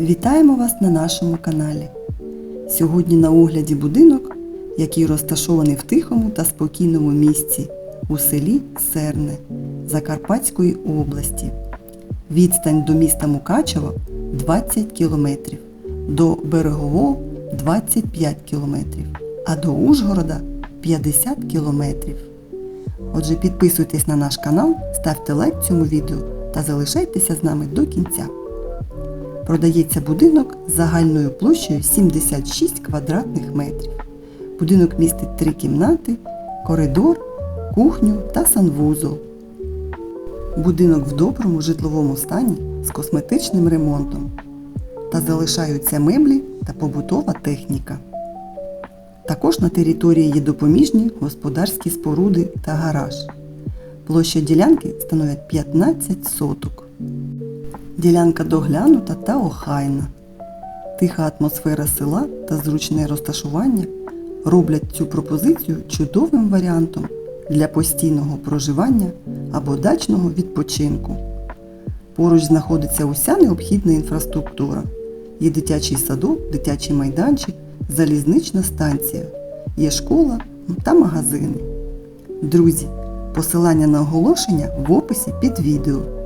Вітаємо вас на нашому каналі. Сьогодні на огляді будинок, який розташований в тихому та спокійному місці у селі Серне Закарпатської області. Відстань до міста Мукачево 20 км, до Берегового 25 км, а до Ужгорода 50 км. Отже, підписуйтесь на наш канал, ставте лайк цьому відео та залишайтеся з нами до кінця. Продається будинок з загальною площею 76 квадратних метрів. Будинок містить три кімнати, коридор, кухню та санвузол. Будинок в доброму житловому стані з косметичним ремонтом. Та залишаються меблі та побутова техніка. Також на території є допоміжні господарські споруди та гараж. Площа ділянки становить 15 соток. Ділянка доглянута та охайна. Тиха атмосфера села та зручне розташування роблять цю пропозицію чудовим варіантом для постійного проживання або дачного відпочинку. Поруч знаходиться уся необхідна інфраструктура. Є дитячий садок, дитячий майданчик, залізнична станція, є школа та магазини. Друзі, посилання на оголошення в описі під відео.